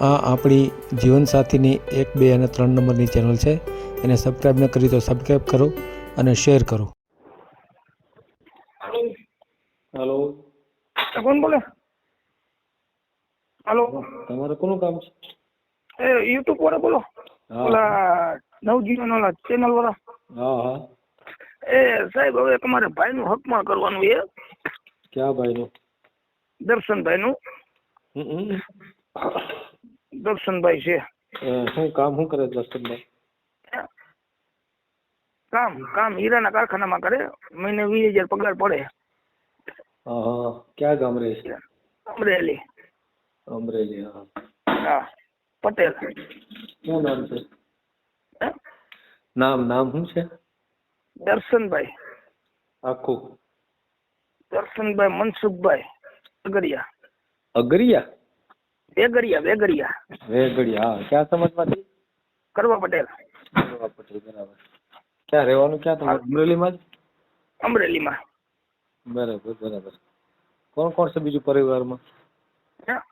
આ આપણી જીવનસાથીની એક બે અને ત્રણ નંબરની ચેનલ છે. એને સબસ્ક્રાઈબ ન કરી તો સબસ્ક્રાઈબ કરો અને શેર કરો. હેલો કોણ બોલે? હાલો તમારે કોનું કામ છે? એ યુટ્યુબ વાળા બોલો. ઓલા નવજીવન ઓલા ચેનલ વાળા. હા હા. એ સાહેબ હવે તમારે ભાઈનું હકમાં કરવાનું છે. ક્યાં ભાઈનું? દર્શનભાઈનું. હમ. દર્શનભાઈ છે એ શું કામ શું કરે દર્શનભાઈ કામ કામ હીરાના કારખાનામાં કરે મહિને વીસ હજાર પગાર પડે હા હા ક્યાં ગામ રહે છે અમરેલી અમરેલી હા હા પટેલ શું નામ છે હે? નામ નામ શું છે દર્શનભાઈ આખું દર્શનભાઈ મનસુખભાઈ વેગરિયા અગરિયા વેગરિયા વેગડિયા વેગડિયા હા. ક્યાં સમાજમાંથી? કરવા પટેલ. બરાબર પટેલ, બરાબર. ક્યાં રહેવાનું? ક્યાં તમારે? અમરેલીમાં જ? અમરેલીમાં. બરાબર બરાબર. કોણ કોણ છે બીજું પરિવારમાં? પરિવાર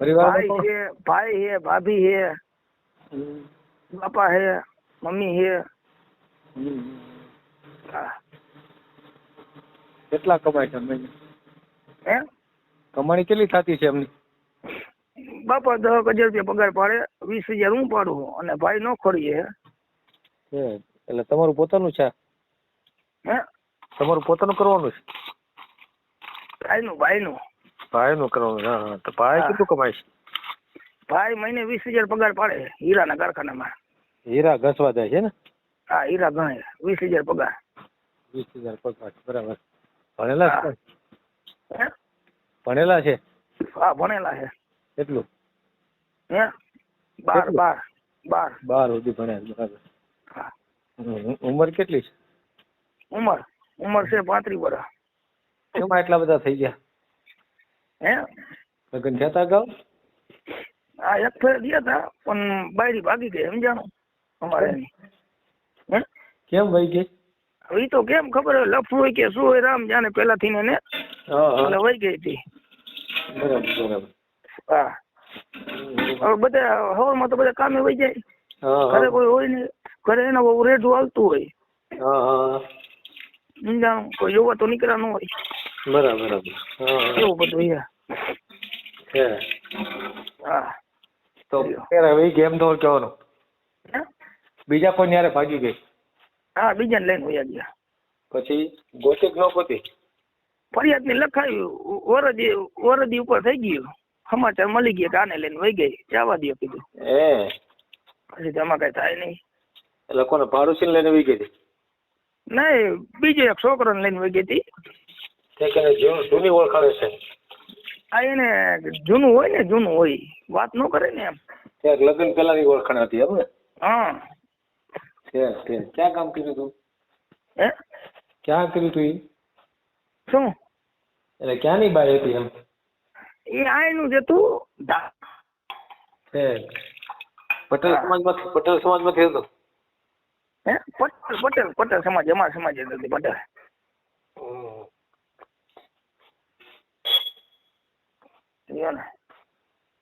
પરિવારમાં ભાઈ છે ભાઈ છે ભાભી છે હમ, બાપા છે મમ્મી છે. કેટલા કમાય છે મહિને હે? કમાણી કેટલી થતી છે એમની? બાપા દસ હજાર રૂપિયા પગાર પાડે વીસ હજાર હું પાડું અને ભાઈ નો ખોડીએ એટલે તમારું પોતાનું છે? હે? તમારું પોતાનું કરવાનું છે? ભાઈનું ભાઈનું. ભાઈનું કરવાનું હા હા. તો ભાઈ કેટલું કમાય છે? ભાઈ મહિને વીસ હજાર પગાર પાડે હીરાના કારખાનામાં. હીરા ઘસવા જાય છે ને? હા હીરા ગણે વીસ હજાર પગાર. વીસ હજાર પગાર બરાબર. ભણેલા છે? હે? ભણેલા છે? હા ભણેલા છે. કેટલું? હે? બાર બાર બાર. બાર સુધી ભણ્યા બરાબર. હા. ઉંમર કેટલી છે? ઉંમર ઉંમર છે પાંત્રીસ વર્ષ. એમાં એટલા બધા થઈ ગયા? હે? લગ્ન થયા હતા અગાઉ? આ એક ફેર ગયા હતા પણ બાયરી ભાગી ગઈ સમજાણો? અમારે. કેમ વહી ગઈ? હવે તો કેમ ખબર હોય લફું હોય કે શું હોય રામ જાણે પેલાથી ને એને હા. એટલે વહી ગઈ હતી. બરાબર બરાબર. હા. બધા હવામાં તો બધા કામે વહી જાય. ઘરે કોઈ હોય ને ઘરે એના બહુ રેઢું આવતું હોય. સમજાણું કોઈ જોવા તો નીકળ્યા ન હોય. બરાબર એવું બધું છે તો ક્યારે વહી એમ તો કહેવાનું. હે? બીજા કોઈ ન્યારે ભાગી ગઈ. હા બીજાને લઈને વયા ગયા. પછી ફરિયાદની લખાયું વરદી વરદી ઉપર થઈ ગયું. સમાચાર મળી ગયા કે આને લઈને વહી ગઈ. જવા દો કીધું. એ પછી તેમાં કઈ થાય નહીં. એટલે કોને પાડોશી લઈને વહી ગઈ નહીં બીજો એક છોકરાને લઈને વહી ગઈ હતી. જૂની ઓળખાણ છે. આ એને જૂનું હોય ને જૂનું હોય. વાત ન કરે ને એમ. ત્યાં લગ્ન પેલાની ઓળખાણ હતી એમ ને? હા. ક્યાં કામ કર્યું તું? હે? ક્યાં કર્યું તું શું? એટલે ક્યાંની બાઈ હતી એમ? એ આયનું જ હતું. પટેલ હા. સમાજમાંથી પટેલ સમાજમાંથી હતો? હે? પટેલ પટેલ પટેલ સમાજ અમારા સમાજ જ હતી પટેલ.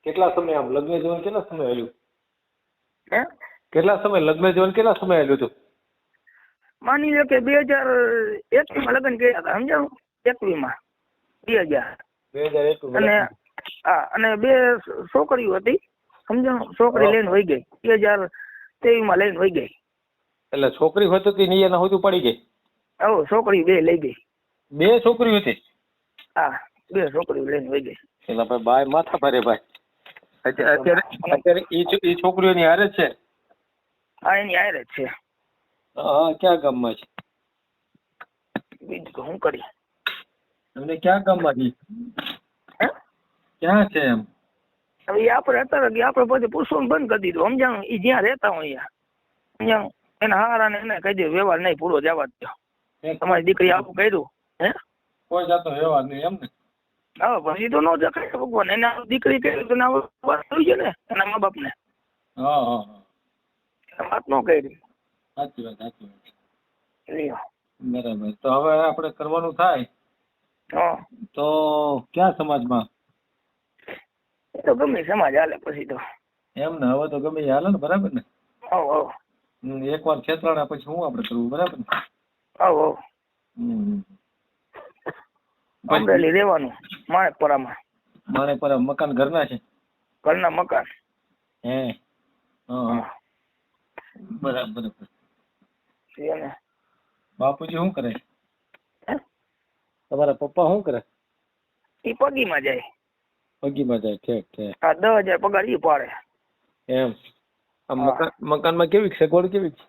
કેટલા સમય આમ લગ્ન જીવન કેટલા સમય આવ્યું હે? કેટલા સમય લગ્ન જીવન કેટલા સમય આવ્યું હતું? માની લો કે બે હજાર એકવીસમાં લગ્ન કર્યા હતા સમજાણું? એકવીસમાં. બે હજાર. બે હજાર અને અને બે છોકરીઓ હતી. સમજાણું? છોકરી લઈને વહી ગઈ. બે હજાર તેવીસમાં લઈને વહી ગઈ. એટલે છોકરી હોતી હતી ને એના હોતું પડી ગઈ? હો છોકરી બે લઈ ગઈ. બે છોકરી હતી? હા બે છોકરીઓ લઈને વહી ગઈ. એટલે ભાઈ બાય માથા ભારે ભાઈ. અત્યારે અત્યારે ઈ છોકરીઓની હારે છે? હા એની હારે જ છે. હા ક્યાં ગામમાં છે? બીજું શું કરી એમને ક્યાં ગામમાં છે ક્યાં છે એમ? હવે આપણે અત્યારે આપણે પછી પૂછવાનું બંધ કરી દીધું. સમજાણું? એ જ્યાં રહેતા હોય અહીંયા એના હારાને એને કહી દે વ્યવહાર નહીં પૂરો જવા દો. તમારી દીકરી આવું કર્યું હે? કોઈ જાતો વ્યવહાર નહીં એમ ને? હવે પછી તો ન જખાય ભગવાન. એને દીકરી કરી તો ના વાત થઈ છે ને એના મા બાપને. હા હા હા. વાત ન કરી. સાચી વાત સાચી વાત. બરાબર. તો હવે આપણે કરવાનું થાય. હા તો ક્યાં સમાજમાં? એ તો ગમે સમાજ હાલે પછી તો. એમ ને હવે તો ગમે હાલે ને બરાબર ને? એક વાર એકવાર પછી શું આપણે કરવું બરાબર ને? આવ આવ અમરેલી રહેવાનું માણેકપરામાં. મારે પર મકાન ઘરના છે? ઘરના મકાન. હે? હા હા. બરાબર બાપુજી શું કરે? હે? તમારા પપ્પા શું કરે? ઈ પગીમાં જાય. પગીમાં જાય ઠીક ઠીક. આ દસ હજાર પગાર ઈ પાડે. એમ. આ હા. મકાન મકાનમાં કેવી સગવડ કેવી છે?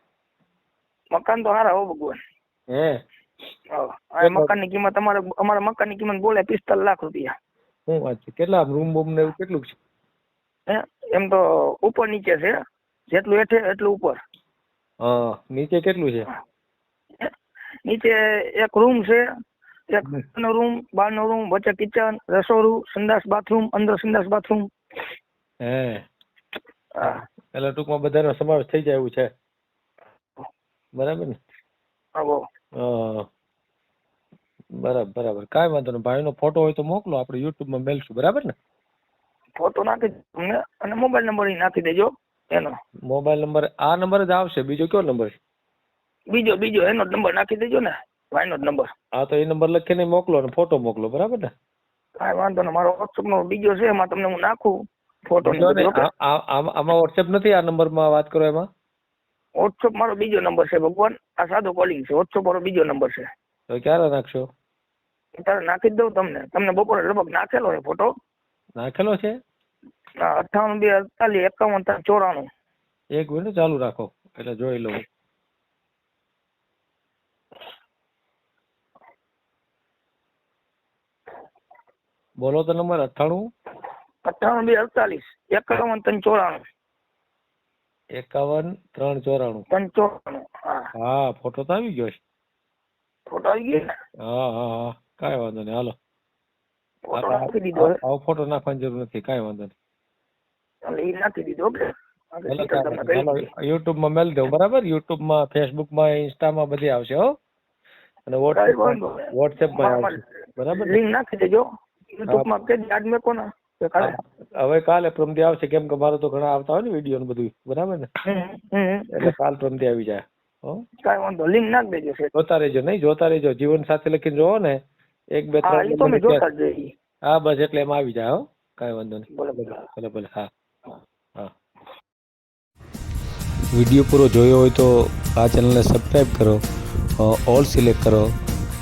મકાન તો હારા હો ભગવાન. હે? હા. આ મકાનની કિંમત અમારે અમારા મકાનની કિંમત બોલે પિસ્તાલીસ લાખ રૂપિયા. શું વાત છે? કેટલા રૂમ બૂમ ને એવું કેટલું છે? હે? એમ તો ઉપર નીચે છે. જેટલું હેઠે એટલું ઉપર. હા નીચે કેટલું છે? નીચે એક રૂમ છે. એક નો રૂમ બાર નો રૂમ વચ્ચે કિચન રસોડું સંડાસ બાથરૂમ અંદર સંડાસ બાથરૂમ હે. એટલે ટૂંકમાં બધાનો સમાવેશ થઈ જાય એવું છે. બરાબર ને? બરાબર બરાબર. કાંઈ વાંધો નહીં. ભાઈનો ફોટો હોય તો મોકલો. આપણે યુટ્યુબમાં મેલશું. બરાબર ને? ફોટો નાખી તમને અને મોબાઈલ નંબર નાખી દેજો એનો. મોબાઈલ નંબર આ નંબર જ આવશે. બીજો કયો નંબર બીજો બીજો એનો નંબર નાખી દેજો ને. ભાઈનો જ નંબર. હા તો એ નંબર લખીને મોકલો અને ફોટો મોકલો બરાબર ને? કાંઈ વાંધો નહીં મારો વોટ્સઅપ નો બીજો છે એમાં તમને હું નાખું ફોટો આમાં વોટ્સએપ નથી આ નંબરમાં વાત કરો એમાં. વોટ્સઅપ મારો બીજો નંબર છે ભગવાન. આ સાદો કોલિંગ છે વોટ્સઅપ મારો બીજો નંબર છે. તો ક્યારે નાખશો? તારે નાખી જ દઉં તમને. તમને બપોરે લગભગ નાખેલો છે ફોટો નાખેલો છે? અઠ્ઠાવન બે અડતાલીસ એકાવન ચોરાણું. એક મિનિટ ચાલુ રાખો. એટલે જોઈ લઉં. બોલો તો નંબર અઠ્ઠાણું. અઠ્ઠાવન બે અડતાલીસ. એકાવન ત્રણ ચોરાણું. એકાવન ત્રણ ચોરાણું. ત્રણ ચોરાણું હા. ફોટો તો આવી ગયો છે. ફોટો આવી ગયો હા હા હા. કાંઈ વાંધો નહીં. હાલો. આવો ફોટો નાખવાની જરૂર નથી. કાંઈ વાંધો નહીં. નાખી દીધો ઓકે? યુટ્યુબમાં તમને કહી ચાલો માં યુટ્યુબમાં મેલ દઉં બરાબર? યુટ્યુબમાં ફેસબુકમાં આવશે હો. અને વોટ્સએપમાં આવશે. બરાબર લિંક નાખી દેજો. યુટ્યુબમાં કે યાદ મેં કોના? હવે કાલે પ્રમદી આવશે. કેમ કે મારે તો ઘણા આવતા હોય ને વીડિયો ને બધું બરાબર ને. એટલે કાલ પ્રમદી આવી જાય. કાંઈ વાંધો લિંક નાખ દેજો છે. જોતા રહેજો. નહીં જોતા રહેજો. જીવન સાથે લખીને જોવો ને. એક બે ત્રણ મેં જોતા જ હા બસ એટલે એમાં આવી જાય હો. કાંઈ વાંધો નહીં. બોલો બોલો ભલે ભલે. હા. હા. વીડિયો પૂરો જોયો હોય તો આ ચેનલને સબસ્ક્રાઈબ કરો. ઓલ સિલેક્ટ કરો.